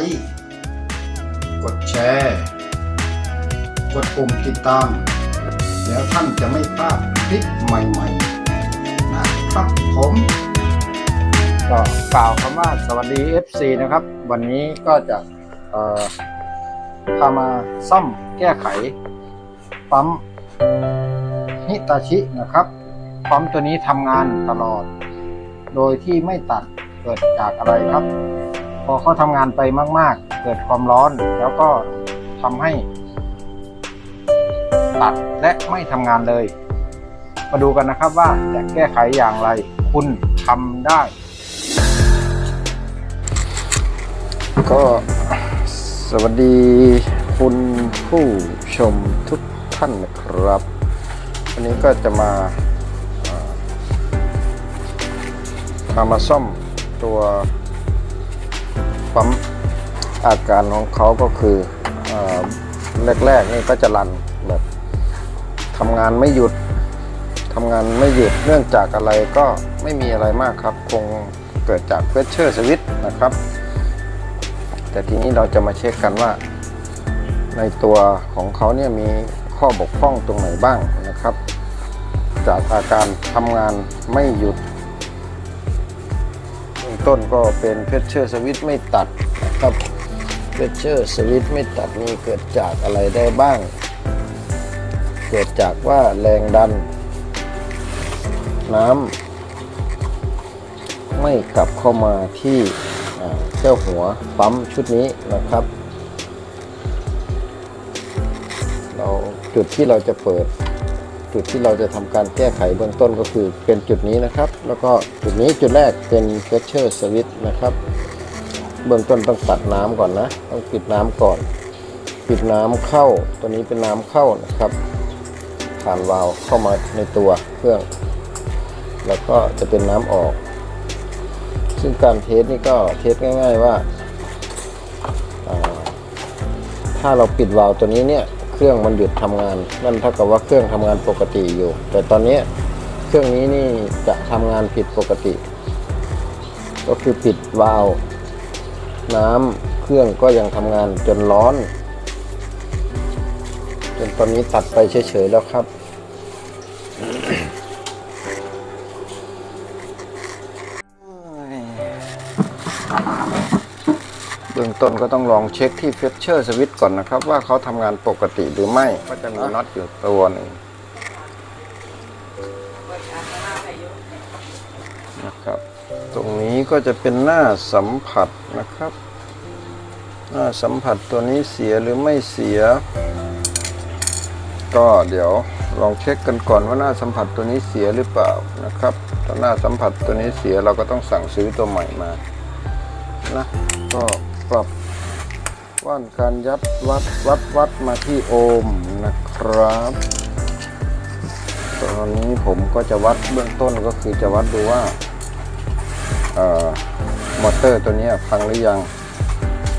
กดไลค์ กดแชร์ กดปุ่มติดตาม แล้วท่านจะไม่พลาดคลิปใหม่ๆ นะครับผมก็กล่าวคำว่าสวัสดี FC นะครับ วันนี้ก็จะเอ่อพามาซ่อมแก้ไข ปั๊มฮิตาชินะครับ ปั๊มตัวนี้ทำงานตลอด โดยที่ไม่ตัดเกิดจากอะไรครับ อเขาทำงานไปมาก ๆ เกิดความร้อน แล้วก็ทำให้ ตัดและไม่ทำงานเลย มาดูกันนะครับว่าจะแก้ไขอย่างไร คุณทำได้ ก็สวัสดีคุณผู้ชมทุกท่านนะครับวันนี้ก็จะมาพามาซ่อมตัว ปั๊มอาการของเขาก็คืออแรกๆนี่ก็จะรันแบบทำงานไม่หยุดทำงานไม่หยุดเนื่องจากอะไรก็ไม่มีอะไรมากครับ คงเกิดจากเพชเชอร์สวิตนะครับ แต่ทีนี้เราจะมาเช็คกันว่า ในตัวของเขาเนี่ยมีข้อบกพร่องตรงไหนบ้างนะครับ จากอาการทำงานไม่หยุด ต้นก็เป็นเพชเชอร์สวิตไม่ตัดนะครับเพชเชอร์สวิตไม่ตัดมีเกิดจากอะไรได้บ้าง เกิดจากว่าแรงดัน น้ำไม่กลับเข้ามาที่เจ้าหัวปั๊มชุดนี้นะครับ เราจุดที่เราจะเปิด จุดที่เราจะทำการแก้ไขเบื้องต้นก็คือเป็นจุดนี้นะครับ แล้วก็จุดนี้จุดแรกเป็น pressure switch นะครับ เบื้องต้นต้องตัดน้ำก่อนนะ ต้องปิดน้ำก่อน ปิดน้ำเข้า ตัวนี้เป็นน้ำเข้านะครับ ผ่านวาล์วเข้ามาในตัวเครื่อง แล้วก็จะเป็นน้ำออก ซึ่งการเทสนี่ก็เทสง่าย ๆว่า ถ้าเราปิดวาล์วตัวนี้เนี่ย เครื่องมันหยุดทำงาน นั่นเท่ากับว่าเครื่องทำงานปกติอยู่ แต่ตอนนี้เครื่องนี้นี่จะทำงานผิดปกติ ก็คือปิดวาล์วน้ำเครื่องก็ยังทำงานจนร้อน จนตอนนี้ตัดไปเฉยๆแล้วครับ ต้นก็ต้องลองเช็คที่เฟชเชอร์สวิตก่อนนะครับ ว่าเขาทำงานปกติหรือไม่ก็จะมีน็อตอยู่ตัวหนึ่งนะครับ ตรงนี้ก็จะเป็นหน้าสัมผัสนะครับ หน้าสัมผัสตัวนี้เสียหรือไม่เสีย ก็เดี๋ยวลองเช็คกันก่อนว่าหน้าสัมผัสตัวนี้เสียหรือเปล่านะครับถ้าหน้าสัมผัสตัวนี้เสียเราก็ต้องสั่งซื้อตัวใหม่มานะก็ ปรับว่านการยัดวัดวัดวัดมาที่โอห์มนะครับ ตอนนี้ผมก็จะวัดเบื้องต้นก็คือจะวัดดูว่ามอเตอร์ตัวนี้พังหรือยัง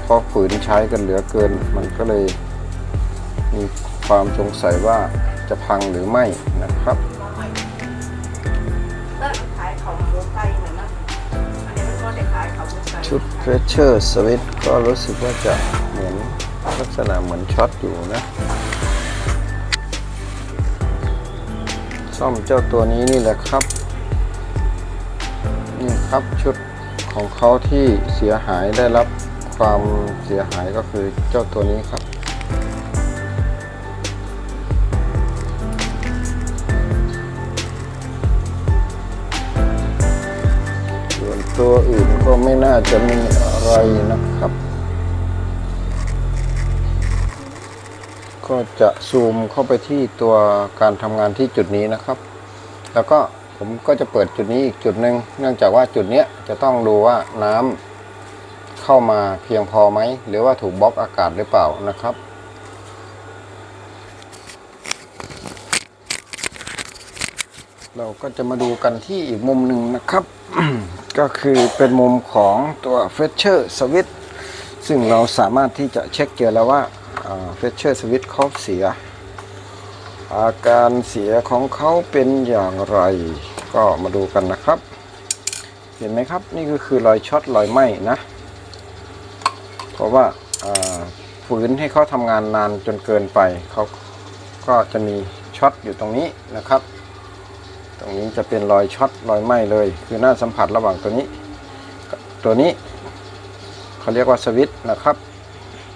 เพราะฝืนใช้กันเหลือเกิน มันก็เลยมีความสงสัยว่าจะพังหรือไม่นะครับ ไก่ชุด pressure switch ก็รู้สึกว่าจะเหมือนลักษณะเหมือนช็อตอยู่นะ ซ่อมเจ้าตัวนี้นี่แหละครับ นี่ครับชุดของเขาที่เสียหายได้รับความเสียหายก็คือเจ้าตัวนี้ครับ ส่วนตัวอื่น ก็ไม่น่าจะมีอะไรนะครับ ก็จะซูมเข้าไปที่ตัวการทำงานที่จุดนี้นะครับ แล้วก็ผมก็จะเปิดจุดนี้อีกจุดหนึ่งเนื่องจากว่าจุดนี้จะต้องดูว่าน้ำเข้ามาเพียงพอไหม หรือว่าถูกบล็อกอากาศหรือเปล่านะครับเราก็จะมาดูกันที่อีกมุมหนึ่งนะครับ ก็คือเป็นมุมของตัว f e t c h e r Switch ซึ่งเราสามารถที่จะเช็คเจอแล้วว่า f e t c h e r Switch เขาเสีย อาการเสียของเขาเป็นอย่างไร ก็มาดูกันนะครับ เห็นไหมครับนี่ก็คือรอยช็อตรอยไหม้นะ เพราะว่าฝืนให้เขาทำงานนานจนเกินไปเขาก็จะมีช็อตอยู่ตรงนี้นะครับ ตรงนี้จะเป็นรอยช็อตรอยไหม้เลย คือหน้าสัมผัสระหว่างตัวนี้ ตัวนี้เขาเรียกว่าสวิตช์นะครับ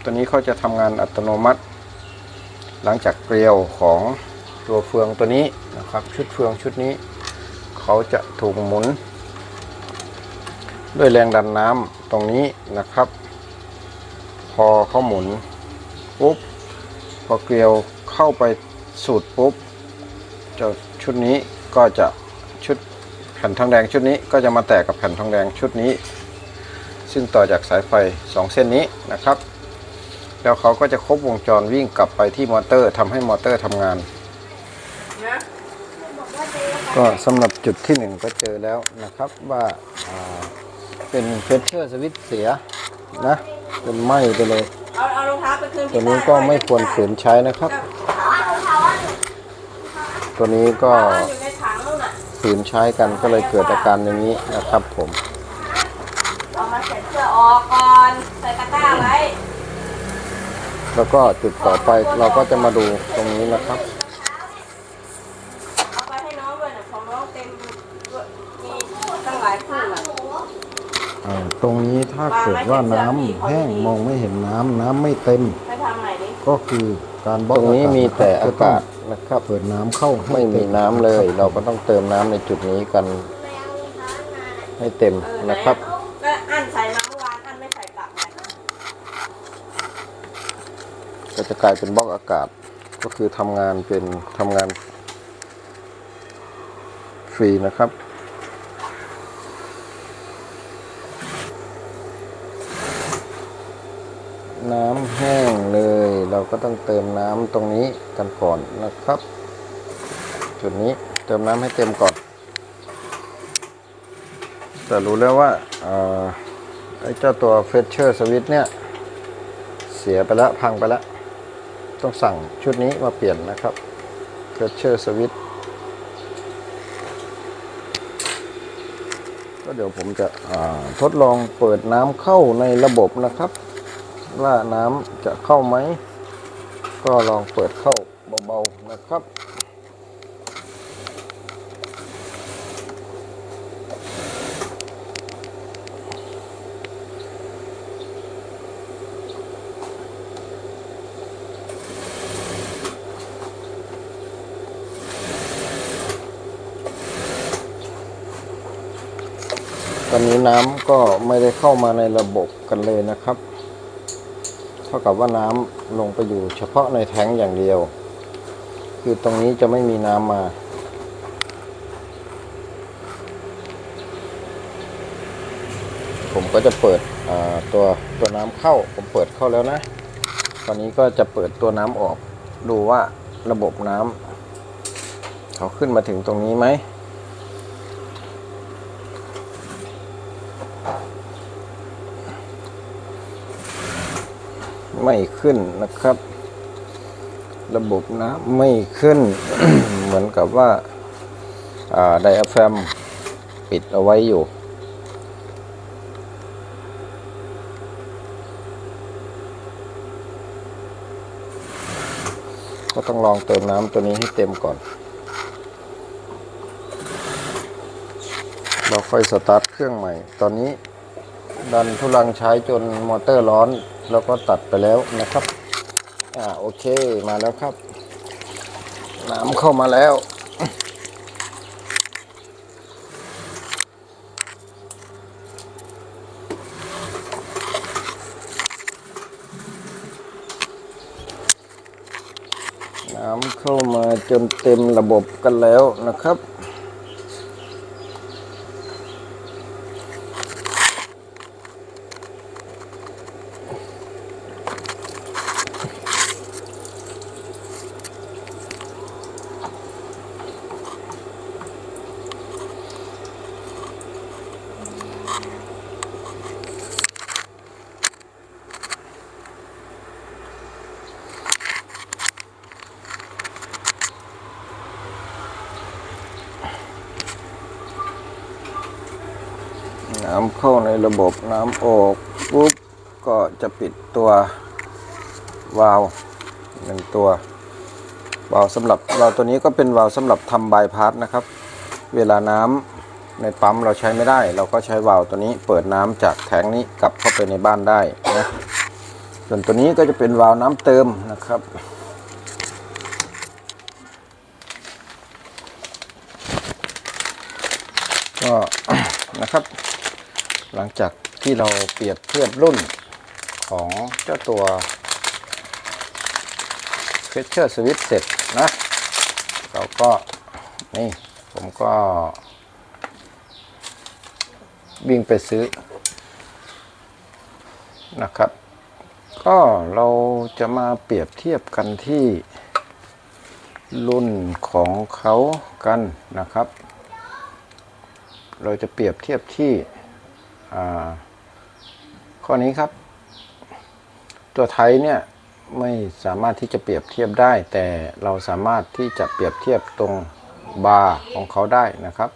ตัวนี้เขาจะทำงานอัตโนมัติ หลังจากเกลียวของตัวเฟืองตัวนี้นะครับ ชุดเฟืองชุดนี้ เขาจะถูกหมุน ด้วยแรงดันน้ำตรงนี้นะครับ พอเขาหมุนปุ๊บพอเกลียวเข้าไปสูดปุ๊บจ้าชุดนี้ ก็จะชุดแผ่นทองแดงชุดนี้ก็จะมาแตกกับแผ่นทองแดงชุดนี้ ซึ่งต่อจากสายไฟ 2 เส้นนี้นะครับ แล้วเขาก็จะครบวงจรวิ่งกลับไปที่มอเตอร์ทำให้มอเตอร์ทำงานนะก็สำหรับจุดที่ 1 ก็เจอแล้วนะครับว่าอ่าเป็นเพชเชอร์สวิตช์เสียนะเป็นไหม้ไปเลยเอาเอารองเท้าไปคืนตัวนี้ก็ไม่ควรฝืนใช้นะครับ ตัวนี้ก็ ก็อยู่ในถังนู่นน่ะฝืนใช้กันก็เลยเกิดอาการอย่างนี้นะครับผมเอามาเสร็จเสื้อออกก่อนใส่ตะกร้าไว้แล้วก็จุดต่อไปเราก็จะมาดูตรงนี้นะครับเอาไปให้น้องด้วยนะของน้องเต็มด้วยมีตั้งหลายคู่อะอ่าตรงนี้ถ้าเกิดว่าน้ำแห้งมองไม่เห็นน้ำน้ำไม่เต็ม ไปทางไหนดิก็คือการบล็อกตรงนี้มีแต่อากาศ นะครับเปิดน้ำเข้าไม่มีน้ำเลย เราก็ต้องเติมน้ำในจุดนี้กันให้เต็มเออนะครับ ก็อันใส่มาเมื่อวานอันไม่ใส่กลับไงก็จะกลายเป็นบล็อกอากาศ ก็คือทำงานเป็นทำงานฟรีนะครับ น้ำแห้งเลย เราก็ต้องเติมน้ำตรงนี้กันก่อนนะครับ จุดนี้เติมน้ำให้เต็มก่อน แต่รู้แล้วว่าไอ้เจ้าตัวเฟชเชอร์สวิตเนี่ยเสียไปแล้วพังไปแล้ว ต้องสั่งชุดนี้มาเปลี่ยนนะครับเฟชเชอร์สวิตก็เดี๋ยวผมจะทดลองเปิดน้ำเข้าในระบบนะครับ ว่าน้ำจะเข้าไหม ก็ลองเปิดเข้าเบาๆนะครับ ตอนนี้น้ำก็ไม่ได้เข้ามาในระบบกันเลยนะครับ ท่ากับว่าน้ำลงไปอยู่เฉพาะในแท้งอย่างเดียว คือตรงนี้จะไม่มีน้ำมา ผมก็จะเปิดตัวตัวน้ำเข้า ผมเปิดเข้าแล้วนะ ตอนนี้ก็จะเปิดตัวน้ำออก ดูว่าระบบน้ำเขาขึ้นมาถึงตรงนี้ไหม ไม่ขึ้นนะครับ ระบบน้ำไม่ขึ้น เหมือนกับว่าไดอะแฟมปิดเอาไว้อยู่ก็ต้องลองเติมน้ำตัวนี้ให้เต็มก่อน เราค่อยสตาร์ทเครื่องใหม่ ตอนนี้ดันทุลังใช้จนมอเตอร์ร้อน แล้วก็ตัดไปแล้วนะครับ อ่าโอเคมาแล้วครับ น้ำเข้ามาแล้ว น้ำเข้ามาจนเต็มระบบกันแล้วนะครับ น้ำเข้าในระบบน้ำออกปุ๊บก็จะปิดตัววาล์วหนึ่งตัววาล์วสำหรับวาล์วตัวนี้ก็เป็นวาล์วสำหรับทำบายพาสนะครับ เวลาน้ำในปั๊มเราใช้ไม่ได้ เราก็ใช้วาล์วตัวนี้เปิดน้ำจากแทงนี้กลับเข้าไปในบ้านได้นะส่วนตัวนี้ก็จะเป็นวาล์วน้ำเติมนะครับก็นะครับ หลังจากที่เราเปรียบเทียบรุ่นของเจ้าตัว f e t c h e r Switch เสร็จนะเราก็นี่ผมก็วิ่งไปซื้อนะครับ ก็เราจะมาเปรียบเทียบกันที่รุ่นของเขากันนะครับ เราจะเปรียบเทียบที่ ข้อนี้ครับ ตัวไทยเนี่ยไม่สามารถที่จะเปรียบเทียบได้ แต่เราสามารถที่จะเปรียบเทียบตรงบาร์ของเขาได้นะครับ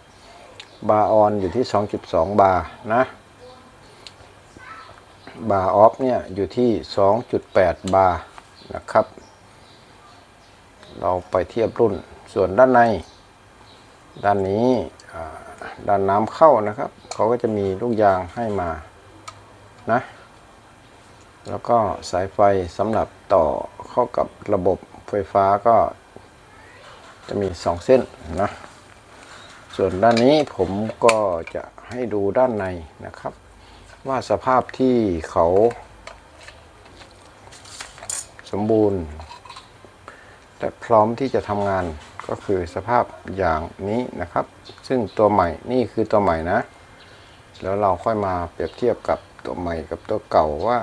บาร์ออนอยู่ที่ 2.2 บาร์นะบาร์ออฟเนี่ยอยู่ที่ 2.8 บาร์นะครับ เราไปเทียบรุ่นส่วนด้านใน ด้านนี้อ่า ด้านน้ำเข้านะครับ เขาก็จะมีลูกยางให้มานะ แล้วก็สายไฟสำหรับต่อเข้ากับระบบไฟฟ้าก็จะมี 2 เส้นนะ ส่วนด้านนี้ผมก็จะให้ดูด้านในนะครับ ว่าสภาพที่เขาสมบูรณ์และพร้อมที่จะทำงาน ก็คือสภาพอย่างนี้นะครับ ซึ่งตัวใหม่นี่คือตัวใหม่นะ แล้วเราค่อยมาเปรียบเทียบกับตัวใหม่กับตัวเก่าว่า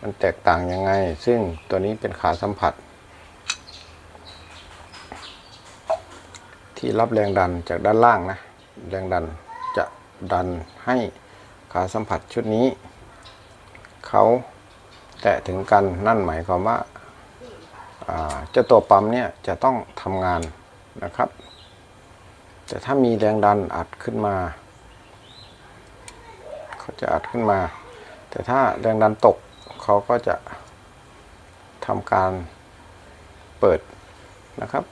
มันแตกต่างยังไง ซึ่งตัวนี้เป็นขาสัมผัส ที่รับแรงดันจากด้านล่างนะ แรงดันจะดันให้ขาสัมผัสชุดนี้ เขาแตะถึงกันนั่นหมายความว่าอ่า เจ้าตัวปั๊มเนี่ยจะต้องทำงานนะครับ แต่ถ้ามีแรงดันอัดขึ้นมาเขาจะอัดขึ้นมา แต่ถ้าแรงดันตกเขาก็จะทำการเปิดนะครับ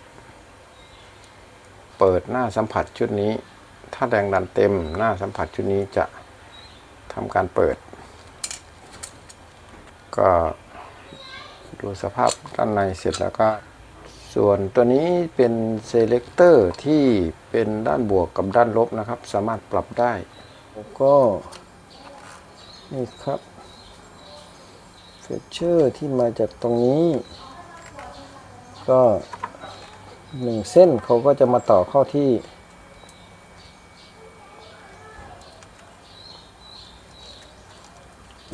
เปิดหน้าสัมผัสชุดนี้ ถ้าแรงดันเต็มหน้าสัมผัสชุดนี้จะทำการเปิด ก็ ดูสภาพด้านในเสร็จแล้วก็ ส่วนตัวนี้เป็นเซเล c เตอร์ที่เป็นด้านบวกกับด้านลบนะครับ สามารถปรับได้แล้วก็นี่ครับเฟเชอร์ที่มาจากตรงนี้ ก็หนึ่งเส้นเขาก็จะมาต่อเข้าที่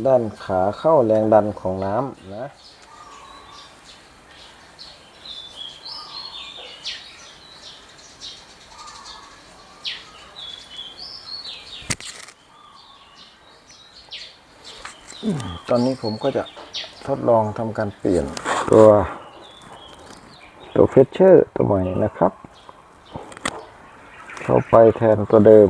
ด้านขาเข้าแรงดันของน้ำนะ ตอนนี้ผมก็จะทดลองทำการเปลี่ยนตัวตัวเฟชเชอร์ตัวใหม่นะครับ เข้าไปแทนตัวเดิม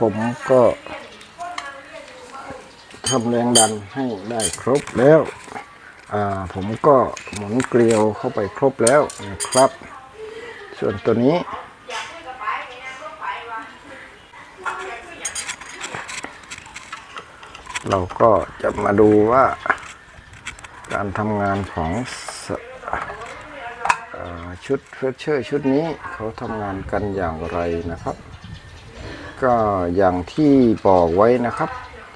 ผมก็ทำแรงดันให้ได้ครบแล้วผมก็หมุนเกลียวเข้าไปครบแล้วนะครับ ส่วนตัวนี้ เราก็จะมาดูว่า การทำงานของอชุดเฟรชเชอร์ชุดนี้เขาทำงานกันอย่างไรนะครับ ก็อย่างที่บอกไว้นะครับ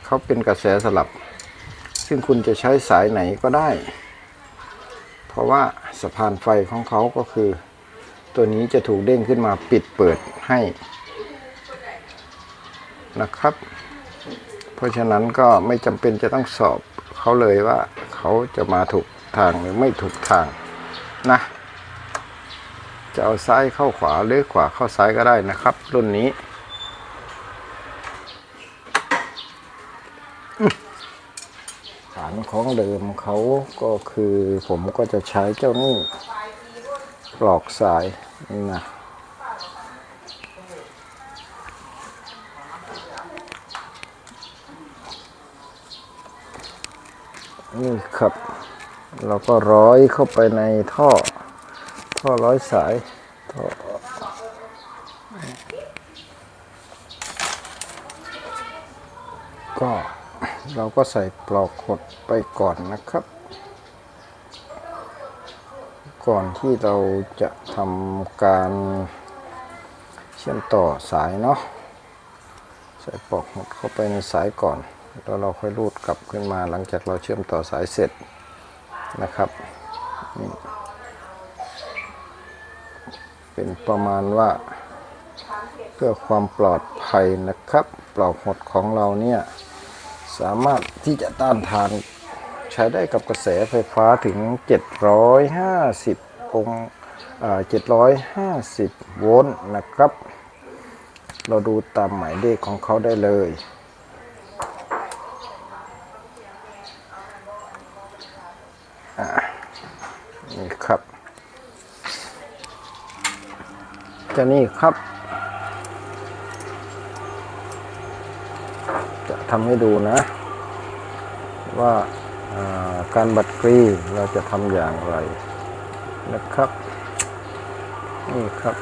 เขาเป็นกระแสสลับ ซึ่งคุณจะใช้สายไหนก็ได้ เพราะว่าสะพานไฟของเขาก็คือ ตัวนี้จะถูกเด้งขึ้นมาปิดเปิดให้นะครับ เพราะฉะนั้นก็ไม่จำเป็นจะต้องสอบเขาเลยว่าเขาจะมาถูกทางหรือไม่ถูกทางนะจะเอาซ้ายเข้าขวาหรือขวาเข้าซ้ายก็ได้นะครับ รุ่นนี้ ฐานของเดิมเขาก็คือผมก็จะใช้เจ้านี่ปลอกสายนี่นะนี่ครับ เราก็ร้อยเข้าไปในท่อ ท่อร้อยสายท่อก็ เราก็ใส่ปลอกขดไปก่อนนะครับ ก่อนที่เราจะทำการเชื่อมต่อสายเนาะใส่ปลอกหดเข้าไปในสายก่อน แล้วเราค่อยรูดกลับขึ้นมาหลังจากเราเชื่อมต่อสายเสร็จนะครับนี่เป็นประมาณว่า เพื่อความปลอดภัยนะครับ ปลอกหดของเราเนี่ย สามารถที่จะต้านทานใช้ได้กับกระแสไฟฟ้าถึง 750 องค์750 โวลต์นะครับ เราดูตามหมายเลขของเขาได้เลยอ่านี่ครับ จะนี่ครับ จะ ทำให้ดูนะ ว่าาการบัดกรีเราจะทำอย่างไรนะครับ นี่ครับ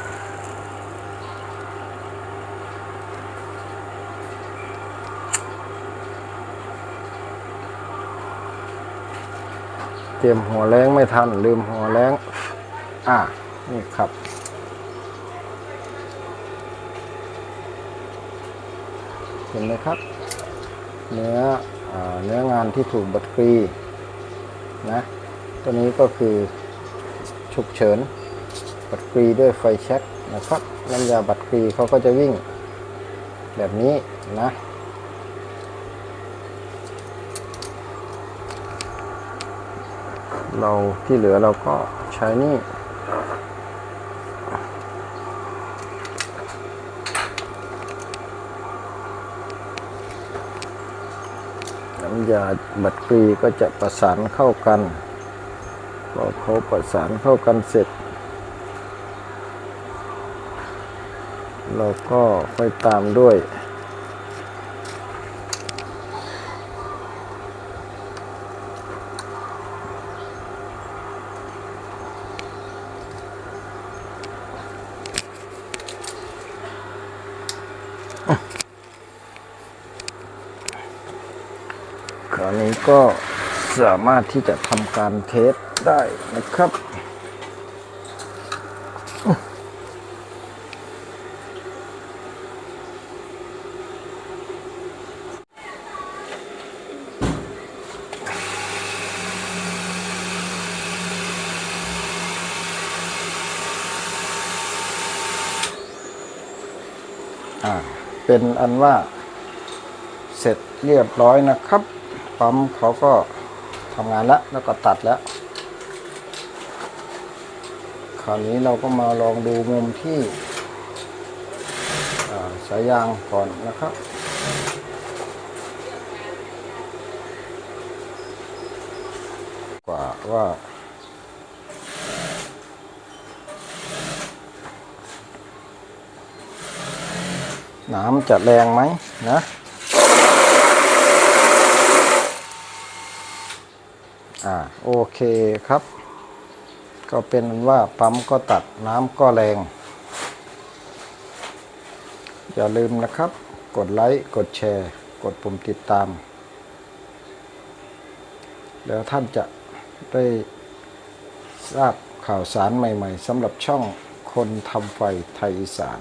เตรียมหัวแรงไม่ทัน ลืมหัวแรงอ่านี่ครับเห็นไหมครับ เนื้ออเนื้องานที่ถูกบัดกรีนะตัวนี้ก็คือฉุกเฉินบัดกรีด้วยไฟแช็กนะครับน้ำยาบัดกรีเขาก็จะวิ่งแบบนี้นะ เราที่เหลือเราก็ใช้นี่ น้ำ ยาบัดกรีก็จะประสานเข้ากันพอเขาประสานเข้ากันเสร็จ เราก็ค่อยตามด้วย ก็สามารถที่จะทำการเทสได้นะครับอ่าเป็นอันว่าเสร็จเรียบร้อยนะครับ ปั๊มเขาก็ทำงานแล้วแล้วก็ตัดแล้ว คราวนี้เราก็มาลองดูมุมที่สายยางก่อนนะครับกว่าว่าน้ำจะแรงไหมนะ อ่าโอเคครับ ก็เป็นว่าปั๊มก็ตัดน้ำก็แรง อย่าลืมนะครับ กดไลค์กดแชร์ กดปุ่มติดตาม แล้วท่านจะได้ทราบข่าวสารใหม่ ๆสำหรับช่องคนทำไฟไทยอีสาน